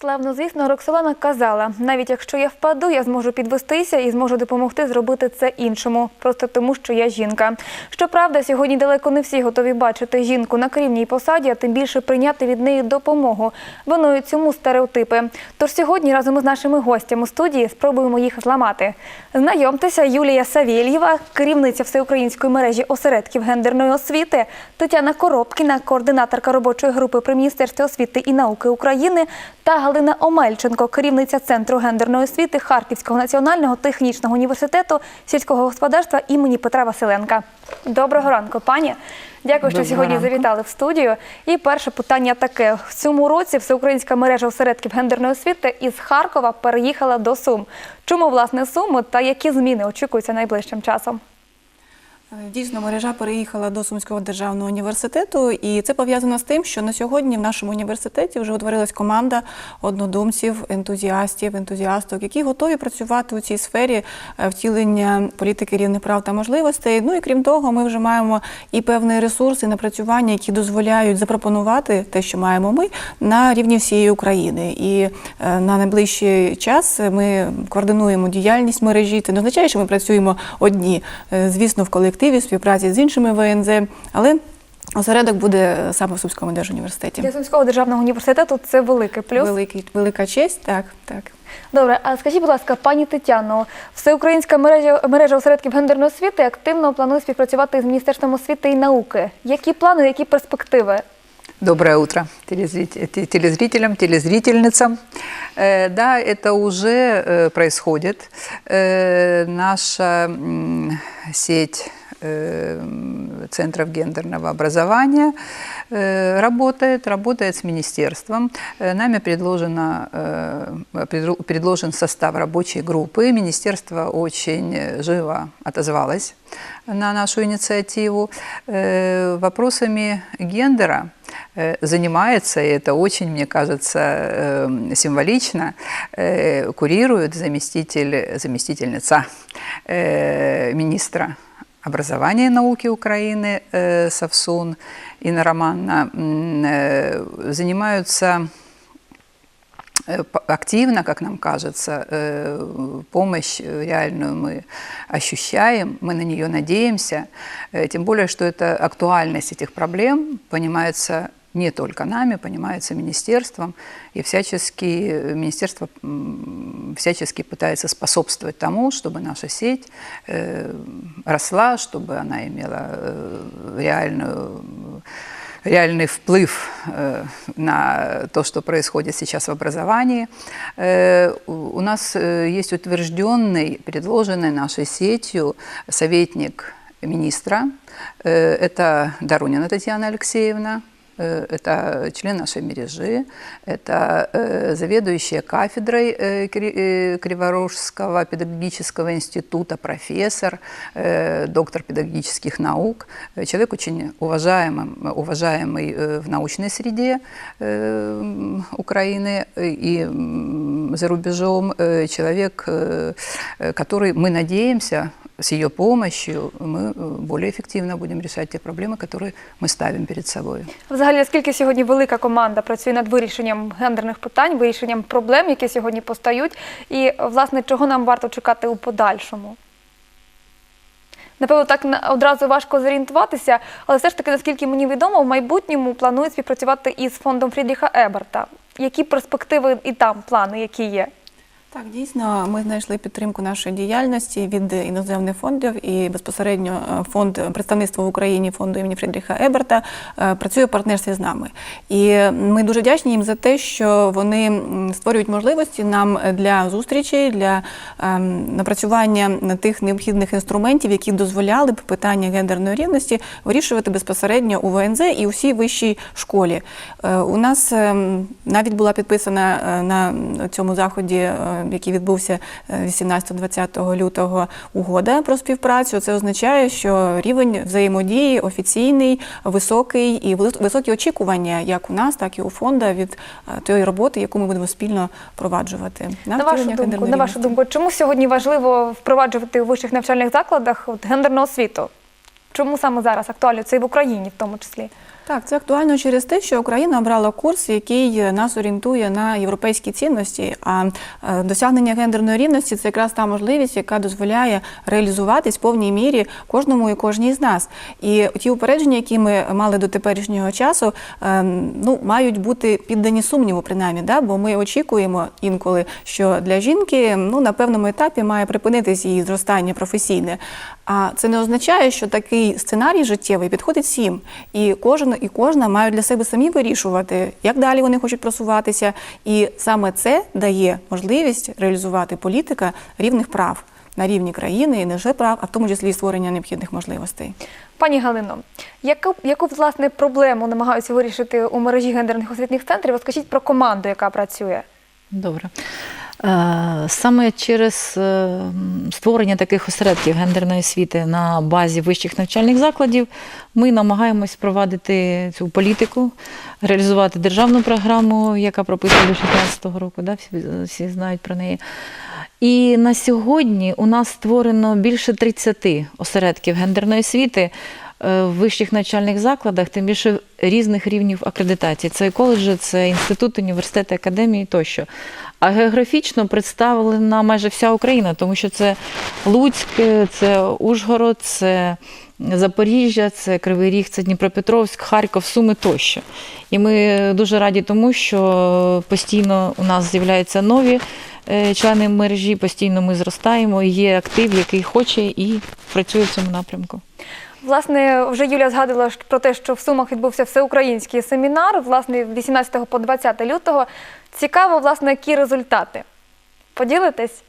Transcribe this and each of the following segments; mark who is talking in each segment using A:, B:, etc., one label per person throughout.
A: Славно, звісно, Роксолана казала, навіть якщо я впаду, я зможу підвестися і зможу допомогти зробити це іншому, просто тому, що я жінка. Щоправда, сьогодні далеко не всі готові бачити жінку на керівній посаді, а тим більше прийняти від неї допомогу. Виною цьому стереотипи. Тож сьогодні разом із нашими гостями у студії спробуємо їх зламати. Знайомтеся, Юлія Савєльєва, керівниця всеукраїнської мережі осередків гендерної освіти, Тетяна Коробкіна, координаторка робочої групи при Міністерстві освіти і науки України та Галина Омельченко, керівниця Центру гендерної освіти Харківського національного технічного університету сільського господарства імені Петра Василенка. Доброго ранку, пані. Дякую, що
B: Доброго
A: сьогодні
B: ранку.
A: завітали в студію. І перше питання таке: в цьому році всеукраїнська мережа осередків гендерної освіти із Харкова переїхала до Сум. Чому власне Суми та які зміни очікуються найближчим часом?
B: Дійсно, мережа переїхала до Сумського державного університету, і це пов'язано з тим, що на сьогодні в нашому університеті вже утворилась команда однодумців, ентузіастів, ентузіасток, які готові працювати у цій сфері е, втілення політики рівних прав та можливостей. Ну і крім того, ми вже маємо і певний ресурс, і напрацювання, які дозволяють запропонувати те, що маємо ми, на рівні всієї України. І е, на найближчий час ми координуємо діяльність мережі. Це не означає, що ми працюємо одні, е, звісно, в колективі, в співпраці з іншими ВНЗ, але осередок буде саме в Сумському держуніверситеті.
A: Для Сумського державного університету це великий плюс.
B: Великий, велика честь, так, так.
A: Добре, а скажіть, будь ласка, пані Тетяно, всеукраїнська мережа мережа осередків гендерної освіти активно планує співпрацювати з Міністерством освіти і науки. Які плани, які перспективи?
C: Доброе утро телезрит- те- телезрителям, телезрительницам. Э, Да, это уже э, происходит. Э, Наша м, сеть э, м, центров гендерного образования э, работает, работает с министерством. Э, Нами предложено, э, предло- предложен состав рабочей группы. Министерство очень э, живо отозвалось на нашу инициативу. Э, Вопросами гендера э, занимается, и это очень, мне кажется, э, символично, э, курирует заместитель, заместительница э, министра образования и науки Украины э, Савсун Инна Романна. М, э, Занимаются э, п- активно, как нам кажется, э, помощь э, реальную мы ощущаем, мы на нее надеемся, Э, тем более, что это актуальность этих проблем понимается не только нами, понимается министерством, и всячески министерство всячески пытается способствовать тому, чтобы наша сеть э, росла, чтобы она имела э, реальную реальный вплыв э, на то, что происходит сейчас в образовании. Э, у нас э, есть утвержденный, предложенный нашей сетью советник министра. Это Доронина Татьяна Алексеевна, это член нашей мережи, это э, заведующая кафедрой э, Кри- э, Криворожского педагогического института, профессор, э, доктор педагогических наук, э, человек очень уважаемый э, в научной среде э, Украины э, и за рубежом, э, человек, э, э, который, мы надеемся, с ее помощью мы э, более эффективно будем решать те проблемы, которые мы ставим перед собой.
A: Взагалі, наскільки сьогодні велика команда працює над вирішенням гендерних питань, вирішенням проблем, які сьогодні постають, і власне чого нам варто чекати у подальшому? Напевно, так на- одразу важко зорієнтуватися, але все ж таки, наскільки мені відомо, в майбутньому планують співпрацювати із фондом Фрідріха Еберта. Які перспективи і там плани, які є?
B: Так, дійсно, ми знайшли підтримку нашої діяльності від іноземних фондів і безпосередньо е, фонд представництва в Україні фонду імені Фрідріха Еберта е, працює в партнерстві з нами. І ми дуже вдячні їм за те, що вони створюють можливості нам для зустрічей, для ем, напрацювання тих необхідних інструментів, які дозволяли б питання гендерної рівності вирішувати безпосередньо у ВНЗ і у всій вищій школі. Е, У нас ем, навіть була підписана е, на цьому заході, е, який відбувся е, 18-20 лютого, угода про співпрацю. Це означає, що рівень взаємодії офіційний, високий і високі очікування як у нас, так і у фонда від е, тієї роботи, яку ми будемо спільно впроваджувати.
A: На вашу думку, на вашу думку, чому сьогодні важливо впроваджувати у вищих навчальних закладах от, гендерну освіту? Чому саме зараз актуально це і в Україні в тому числі?
B: Так, це актуально через те, що Україна обрала курс, який нас орієнтує на європейські цінності. А е, досягнення гендерної рівності це якраз та можливість, яка дозволяє реалізуватись в повній мірі кожному і кожній з нас. І ті упередження, які ми мали до теперішнього часу, е, ну мають бути піддані сумніву, принаймні, да? бо ми очікуємо інколи, що для жінки ну на певному етапі має припинитись її зростання професійне. А це не означає, що такий сценарій життєвий підходить всім, і кожен і кожна мають для себе самі вирішувати, як далі вони хочуть просуватися. І саме це дає можливість реалізувати політика рівних прав на рівні країни, і не лише прав, а в тому числі і створення необхідних можливостей.
A: Пані Галино, яку, яку власне проблему намагаються вирішити у мережі гендерних освітніх центрів? Розкажіть про команду, яка працює.
D: Добре. Е, Саме через е, створення таких осередків гендерної освіти на базі вищих навчальних закладів ми намагаємось впровадити цю політику, реалізувати державну програму, яка прописана до 2016 року, да, всі, всі знають про неї. І на сьогодні у нас створено більше 30 осередків гендерної освіти в вищих навчальних закладах, тим більше різних рівнів акредитації. Це коледжі, це інститути, університети, академії тощо. А географічно представлена майже вся Україна, тому що це Луцьк, це Ужгород, це Запоріжжя, це Кривий Ріг, це Дніпропетровськ, Харків, Суми тощо. І ми дуже раді тому, що постійно у нас з'являються нові е, члени мережі, постійно ми зростаємо, є актив, який хоче і працює в цьому напрямку.
A: Власне, вже Юля згадувала про те, що в Сумах відбувся всеукраїнський семінар, власне, 18 по 20 лютого. Цікаво, власне, які результати. Поділитесь?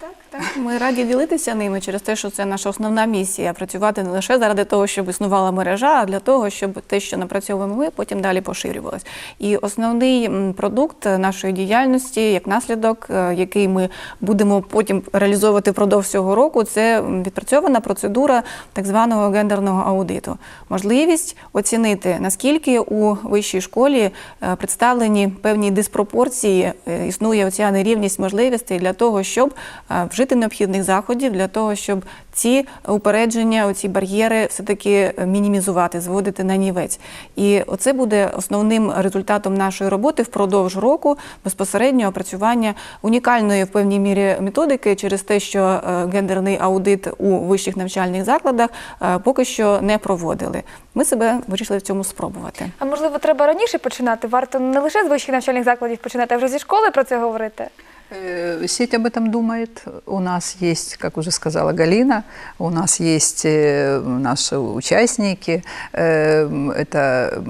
B: Так, так. Ми раді ділитися ними через те, що це наша основна місія працювати не лише заради того, щоб існувала мережа, а для того, щоб те, що напрацьовуємо ми, потім далі поширювалось. І основний продукт нашої діяльності, як наслідок, е, який ми будемо потім реалізовувати впродовж цього року, це відпрацьована процедура так званого гендерного аудиту. Можливість оцінити наскільки у вищій школі е, представлені певні диспропорції, е, існує оця нерівність можливостей для того, щоб е, вжити необхідних заходів для того, щоб ці упередження, оці бар'єри все-таки мінімізувати, зводити на нівець. І оце буде основним результатом нашої роботи впродовж року безпосередньо опрацювання унікальної в певній мірі методики через те, що е, гендерний аудит у вищих навчальних закладах е, поки що не проводили. Ми себе вирішили в цьому спробувати.
A: А можливо, треба раніше починати? Варто не лише з вищих навчальних закладів починати, а вже зі школи про це говорити?
C: Э, Сеть об этом думает. У нас есть, как уже сказала Галина, у нас есть э, наши участники. Э, Это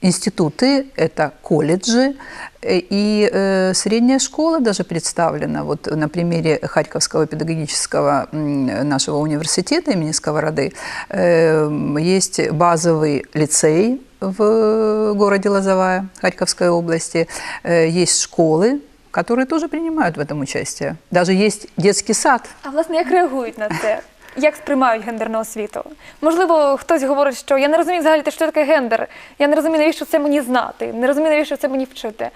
C: институты, это колледжи э, и э, средняя школа даже представлена. Вот на примере Харьковского педагогического нашего университета имени Сковороды э, есть базовый лицей в городе Лозовая Харьковской области, Э, есть школы, которые тоже принимают в этом участие. Даже есть детский сад.
A: А власне, як реагують на це? Як сприймають гендерну освіту? Можливо, хтось говорить, що я не розумію взагалі, що таке гендер. Я не розумію, навіщо це мені знати, не розумію, навіщо це мені вчити.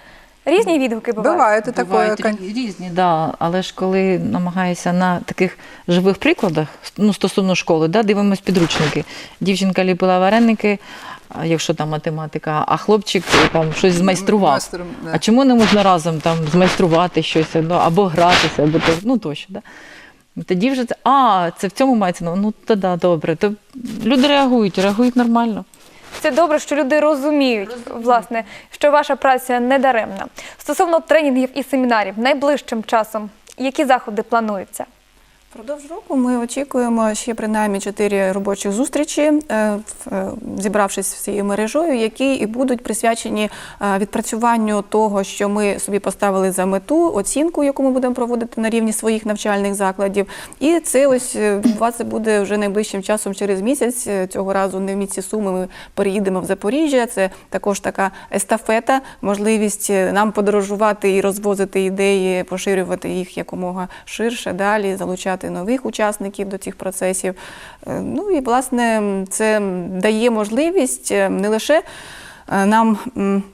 A: Різні відгуки бувають.
C: Бывает и такое.
D: Бувають
C: кон-
D: різні, різні, да. але ж коли намагаєшся на таких живих прикладах, ну, стосовно школи, да, дивимось підручники. Дівчинка ліпила вареники, а якщо там математика, а хлопчик там щось змайстрував.
C: Майстром, да.
D: А чому не можна разом там змайструвати щось ну, або гратися, або то, ну тощо. Да? Тоді вже це, а, це в цьому мається, ну, ну то да, добре. То люди реагують, реагують нормально.
A: Це добре, що люди розуміють, власне, що ваша праця не даремна. Стосовно тренінгів і семінарів, найближчим часом, які заходи плануються?
B: Впродовж року ми очікуємо ще принаймні чотири робочих зустрічі, е, е, зібравшись всією мережою, які і будуть присвячені е, відпрацюванню того, що ми собі поставили за мету, оцінку, яку ми будемо проводити на рівні своїх навчальних закладів. І це ось е, відбуватися буде вже найближчим часом через місяць. Цього разу не в місті Суми. Ми переїдемо в Запоріжжя. Це також така естафета, можливість нам подорожувати і розвозити ідеї, поширювати їх якомога ширше, далі залучати нових учасників до цих процесів. Е, Ну і власне це дає можливість е, не лише е, нам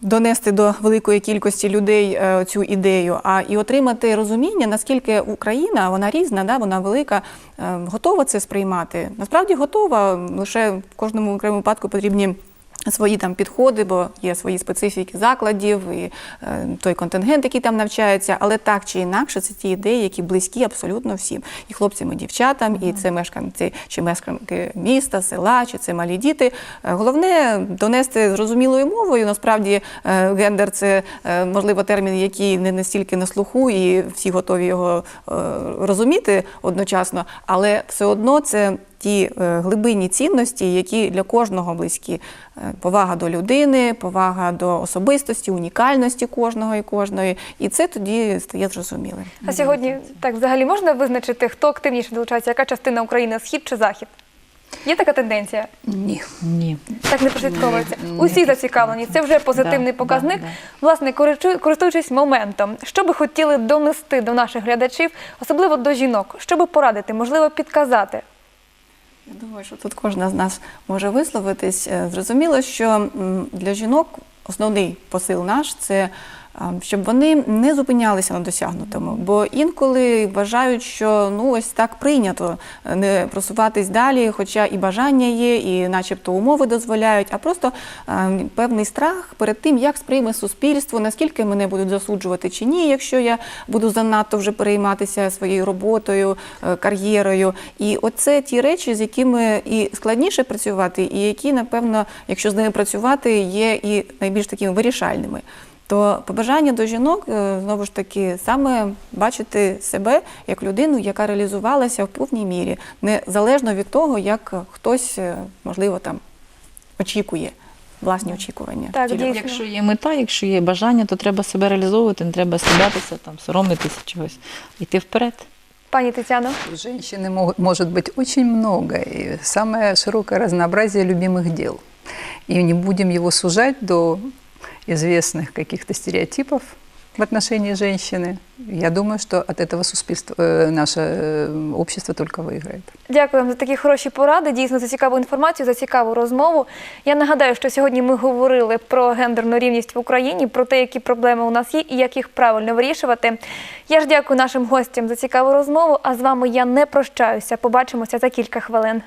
B: донести до великої кількості людей цю ідею, а і отримати розуміння, наскільки Україна, вона різна, да, вона велика, готова це сприймати. Насправді готова, лише в кожному окремому випадку потрібні Свої там підходи, бо є свої специфіки закладів і е, той контингент, який там навчається, але так чи інакше, це ті ідеї, які близькі абсолютно всім, і хлопцям, і дівчатам, і це мешканці чи мешканки міста, села, чи це малі діти. Е, Головне донести зрозумілою мовою. Насправді е, гендер це е, можливо термін, який не настільки на слуху, і всі готові його е, розуміти одночасно, але все одно це ті е, глибинні цінності, які для кожного близькі. Е, Повага до людини, повага до особистості, унікальності кожного і кожної. І це тоді стає зрозумілим.
A: А сьогодні так взагалі можна визначити, хто активніше долучається, яка частина України схід чи захід? Є така тенденція?
C: Ні.
D: Ні.
A: Так не прослідковується. Усі зацікавлені. Це вже позитивний
D: Да,
A: показник.
D: да, да.
A: Власне, користуючись моментом, що би хотіли донести до наших глядачів, особливо до жінок, що би порадити, можливо, підказати.
B: Я думаю, що тут кожна з нас може висловитись. Е, Зрозуміло, що для жінок основний посил наш це. Щоб вони не зупинялися на досягнутому, бо інколи вважають, що ну ось так прийнято е, не просуватись далі, хоча і бажання є, і начебто умови дозволяють, а просто певний страх перед тим, як сприйме суспільство, наскільки мене будуть засуджувати чи ні, якщо я буду занадто вже перейматися своєю роботою, е, кар'єрою. І оце ті речі, з якими і складніше працювати, і які, напевно, якщо з ними працювати, є і найбільш такими вирішальними. То побажання до жінок е, знову ж таки саме бачити себе як людину, яка реалізувалася в повній мірі, незалежно від того, як хтось е, можливо там очікує власні очікування.
A: Так,
B: Тільки-
A: дійсно.
D: Якщо є мета, якщо є бажання, то треба себе реалізовувати, не треба стидатися, там, соромитися чогось. Йти вперед.
A: Пані Тетяно,
C: У женщины могут, может быть очень много, и самое широкое разнообразие любимых дел. И не будем его сужать до известных каких-то стереотипов в отношении женщины. Я думаю, что от этого суспільство, э, наше э, общество только выиграет.
A: дякую вам за такі хороші поради, дійсно за цікаву інформацію, за цікаву розмову. Я нагадаю, що сьогодні ми говорили про гендерну рівність в Україні, про те, які проблеми у нас є і як їх правильно вирішувати. Я ж дякую нашим гостям за цікаву розмову. А з вами я не прощаюся. Побачимося за кілька хвилин.